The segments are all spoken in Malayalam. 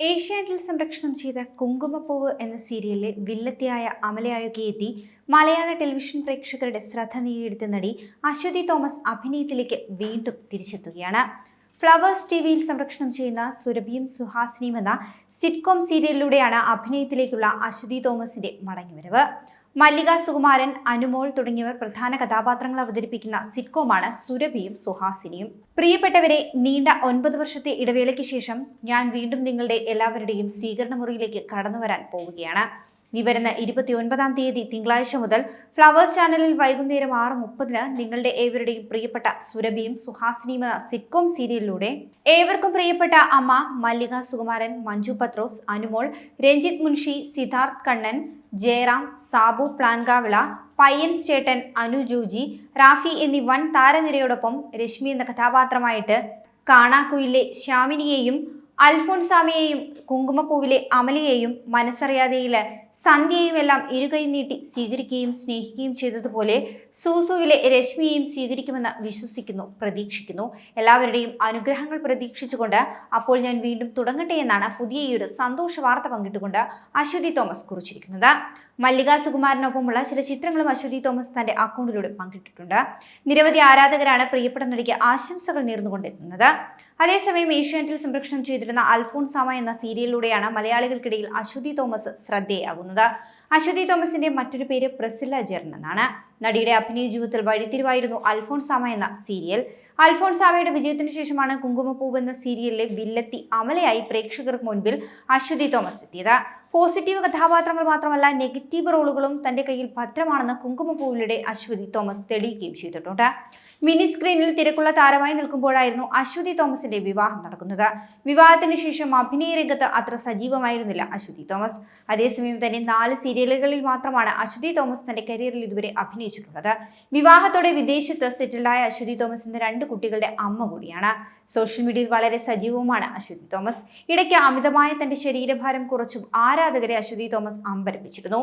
ഏഷ്യാനെറ്റിൽ സംരക്ഷണം ചെയ്ത കുങ്കുമപ്പൂവ് എന്ന സീരിയലിലെ വില്ലത്തിയായ അമലയായൊക്കെ എത്തി മലയാള ടെലിവിഷൻ പ്രേക്ഷകരുടെ ശ്രദ്ധ നേടിയെടുത്ത നടി അശ്വതി തോമസ് അഭിനയത്തിലേക്ക് വീണ്ടും തിരിച്ചെത്തുകയാണ്. ഫ്ലവേഴ്സ് ടി വിയിൽ സംരക്ഷണം ചെയ്യുന്ന സുരഭിയും സുഹാസിനിയും എന്ന സിറ്റ്കോം സീരിയലിലൂടെയാണ് അഭിനയത്തിലേക്കുള്ള അശ്വതി തോമസിന്റെ മടങ്ങിവരവ്. മല്ലിക സുകുമാരൻ അനുമോൾ തുടങ്ങിയവർ പ്രധാന കഥാപാത്രങ്ങൾ അവതരിപ്പിക്കുന്ന സിറ്റ്കോമാണ് സുരഭിയും സുഹാസിനിയും. പ്രിയപ്പെട്ടവരെ നീണ്ട ഒൻപത് വർഷത്തെ ഇടവേളയ്ക്ക് ശേഷം ഞാൻ വീണ്ടും നിങ്ങളുടെ എല്ലാവരുടെയും സ്വീകരണ മുറിയിലേക്ക് കടന്നു വരാൻ പോവുകയാണ്. ഈ വരുന്ന ഇരുപത്തി ഒൻപതാം തീയതി തിങ്കളാഴ്ച മുതൽ ഫ്ലവേഴ്സ് ചാനലിൽ വൈകുന്നേരം ആറ് മുപ്പതിന് നിങ്ങളുടെ ഏവരുടെയും പ്രിയപ്പെട്ട സുരഭിയും സുഹാസിനിയും എന്ന സിറ്റ്കോം സീരിയലിലൂടെ ഏവർക്കും പ്രിയപ്പെട്ട അമ്മ മല്ലിക സുകുമാരൻ മഞ്ജു പത്രോസ് അനുമോൾ രഞ്ജിത് മുൻഷി സിദ്ധാർത്ഥ് കണ്ണൻ ജയറാം സാബു പ്ലാൻകാവിള പയ്യൻ ചേട്ടൻ അനു ജൂജി റാഫി എന്നീ വൻ താരനിരയോടൊപ്പം രശ്മി എന്ന കഥാപാത്രമായിട്ട് കാണാക്കുയിലെ ശ്യാമിനിയെയും അൽഫോൺസാമിയെയും കുങ്കുമപ്പൂവിലെ അമലിയെയും മനസ്സറിയാതെയിൽ സന്ധ്യയും എല്ലാം ഇരുകൈ നീട്ടി സ്വീകരിക്കുകയും സ്നേഹിക്കുകയും ചെയ്തതുപോലെ സൂസുവിലെ രശ്മിയെയും സ്വീകരിക്കുമെന്ന് വിശ്വസിക്കുന്നു പ്രതീക്ഷിക്കുന്നു. എല്ലാവരുടെയും അനുഗ്രഹങ്ങൾ പ്രതീക്ഷിച്ചുകൊണ്ട് അപ്പോൾ ഞാൻ വീണ്ടും തുടങ്ങട്ടെ എന്നാണ് പുതിയ ഈ ഒരു സന്തോഷ വാർത്ത പങ്കിട്ടുകൊണ്ട് അശ്വതി തോമസ് കുറിച്ചിരിക്കുന്നത്. മല്ലിക സുകുമാരനൊപ്പമുള്ള ചില ചിത്രങ്ങളും അശ്വതി തോമസ് തന്റെ അക്കൗണ്ടിലൂടെ പങ്കിട്ടിട്ടുണ്ട്. നിരവധി ആരാധകരാണ് പ്രിയപ്പെട്ട നടിക്ക് ആശംസകൾ നേർന്നുകൊണ്ടെത്തുന്നത്. അതേസമയം ഏഷ്യാനെറ്റിൽ സംപ്രേഷണം ചെയ്തിരുന്ന അൽഫോൺസാമ എന്ന സീരിയലിലൂടെയാണ് മലയാളികൾക്കിടയിൽ അശ്വതി തോമസ് ശ്രദ്ധേയാകുന്നത്. അശ്വതി തോമസിന്റെ മറ്റൊരു പേര് പ്രസില്ല ജെർൺ എന്നാണ്. നടിയുടെ അഭിനയ ജീവിതത്തിൽ വഴിത്തിരിവായിരുന്നു അൽഫോൺസാമ എന്ന സീരിയൽ. അൽഫോൺസാമയുടെ വിജയത്തിനു ശേഷമാണ് കുങ്കുമപ്പൂവ് എന്ന സീരിയലിലെ വില്ലത്തി അമലയായി പ്രേക്ഷകർക്ക് മുൻപിൽ അശ്വതി തോമസ് എത്തിയത്. പോസിറ്റീവ് കഥാപാത്രങ്ങൾ മാത്രമല്ല നെഗറ്റീവ് റോളുകളും തന്റെ കയ്യിൽ ഭദ്രമാണെന്ന് കുങ്കുമപ്പൂവിലൂടെ അശ്വതി തോമസ് തെളിയിക്കുകയും ചെയ്തിട്ടുണ്ട്. മിനി സ്ക്രീനിൽ തിരക്കുള്ള താരമായി നിൽക്കുമ്പോഴായിരുന്നു അശ്വതി തോമസിന്റെ വിവാഹം നടക്കുന്നത്. വിവാഹത്തിന് ശേഷം അഭിനയ രംഗത്ത് അത്ര സജീവമായിരുന്നില്ല അശ്വതി തോമസ്. അതേസമയം തന്നെ നാല് സീരിയലുകളിൽ മാത്രമാണ് അശ്വതി തോമസ് തന്റെ കരിയറിൽ ഇതുവരെ അഭിനയിച്ചിട്ടുള്ളത്. വിവാഹത്തോടെ വിദേശത്ത് സെറ്റിൽഡായ അശ്വതി തോമസ് രണ്ട് കുട്ടികളുടെ അമ്മ കൂടിയാണ്. സോഷ്യൽ മീഡിയയിൽ വളരെ സജീവവുമാണ് അശ്വതി തോമസ്. ഇടയ്ക്ക് അമിതമായ തന്റെ ശരീരഭാരം കുറച്ചും ആരാധകരെ അശ്വതി തോമസ് അമ്പരപ്പിച്ചിരുന്നു.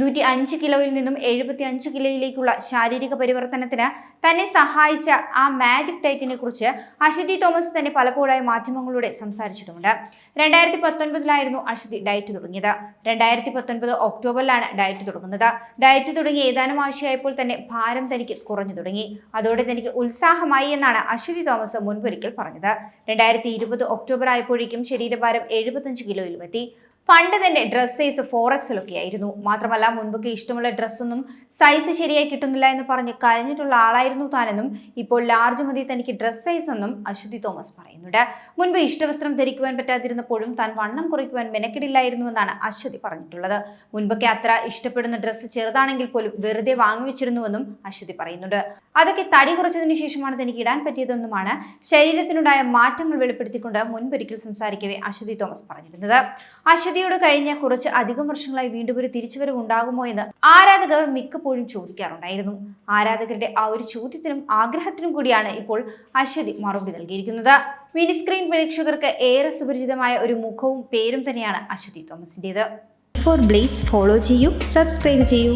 നൂറ്റി അഞ്ച് കിലോയിൽ നിന്നും എഴുപത്തി അഞ്ച് കിലോയിലേക്കുള്ള ശാരീരിക പരിവർത്തനത്തിന് തന്നെ സഹായിച്ച ആ മാജിക് ഡയറ്റിനെ കുറിച്ച് അശ്വതി തോമസ് തന്നെ പലപ്പോഴായി മാധ്യമങ്ങളോട് സംസാരിച്ചിട്ടുമുണ്ട്. രണ്ടായിരത്തി പത്തൊൻപതിലായിരുന്നു അശ്വതി ഡയറ്റ് തുടങ്ങിയത്. രണ്ടായിരത്തി പത്തൊൻപത് ഒക്ടോബറിലാണ് ഡയറ്റ് തുടങ്ങുന്നത്. ഡയറ്റ് തുടങ്ങി ഏതാനും ആഴ്ചയായപ്പോൾ തന്നെ ഭാരം തനിക്ക് കുറഞ്ഞു തുടങ്ങി. അതോടെ തനിക്ക് ഉത്സാഹമായി എന്നാണ് അശ്വതി തോമസ് മുൻപൊരിക്കൽ പറഞ്ഞത്. രണ്ടായിരത്തി ഇരുപത് ഒക്ടോബർ ആയപ്പോഴേക്കും ശരീരഭാരം എഴുപത്തഞ്ച് കിലോയിലും എത്തി പണ്ട് തന്നെ ഡ്രസ് സൈസ് ഫോർ എക്സിലൊക്കെ ആയിരുന്നു മാത്രമല്ല മുൻപൊക്കെ ഇഷ്ടമുള്ള ഡ്രസ്സൊന്നും സൈസ് ശരിയായി കിട്ടുന്നില്ല എന്ന് പറഞ്ഞ് കരഞ്ഞിട്ടുള്ള ആളായിരുന്നു താനെന്നും ഇപ്പോൾ ലാർജ് മതി തനിക്ക് ഡ്രസ് സൈസ് എന്നും അശ്വതി തോമസ് പറയുന്നുണ്ട്. മുൻപ് ഇഷ്ടവസ്ത്രം ധരിക്കുവാൻ പറ്റാതിരുന്നപ്പോഴും താൻ വണ്ണം കുറയ്ക്കുവാൻ മെനക്കെടില്ലായിരുന്നുവെന്നാണ് അശ്വതി പറഞ്ഞിട്ടുള്ളത്. മുൻപൊക്കെ അത്ര ഇഷ്ടപ്പെടുന്ന ഡ്രസ്സ് ചെറുതാണെങ്കിൽ പോലും വെറുതെ വാങ്ങിവെച്ചിരുന്നുവെന്നും അശ്വതി പറയുന്നുണ്ട്. അതൊക്കെ തടി കുറച്ചതിന് ശേഷമാണ് തനിക്ക് ഇടാൻ പറ്റിയതെന്നുമാണ് ശരീരത്തിനുണ്ടായ മാറ്റങ്ങൾ വെളിപ്പെടുത്തിക്കൊണ്ട് മുൻപൊരിക്കൽ സംസാരിക്കവേ അശ്വതി തോമസ് പറഞ്ഞിരുന്നത്. അശ്വതി അശ്വതിയോട് കഴിഞ്ഞ കുറച്ച് അധികം വർഷങ്ങളായി വീണ്ടും ഒരു തിരിച്ചുവരവ് ഉണ്ടാകുമോ എന്ന് ആരാധകർ മിക്കപ്പോഴും ചോദിക്കാറുണ്ടായിരുന്നു. ആരാധകരുടെ ആ ഒരു ചോദ്യത്തിനും ആഗ്രഹത്തിനും കൂടിയാണ് ഇപ്പോൾ അശ്വതി മറുപടി നൽകിയിരിക്കുന്നത്. മിനിസ്ക്രീൻ പ്രേക്ഷകർക്ക് ഏറെ സുപരിചിതമായ ഒരു മുഖവും പേരും തന്നെയാണ് അശ്വതി തോമസിന്റെത് ഫോർ ബ്ലേസ് ഫോളോ ചെയ്യൂ സബ്സ്ക്രൈബ് ചെയ്യൂ.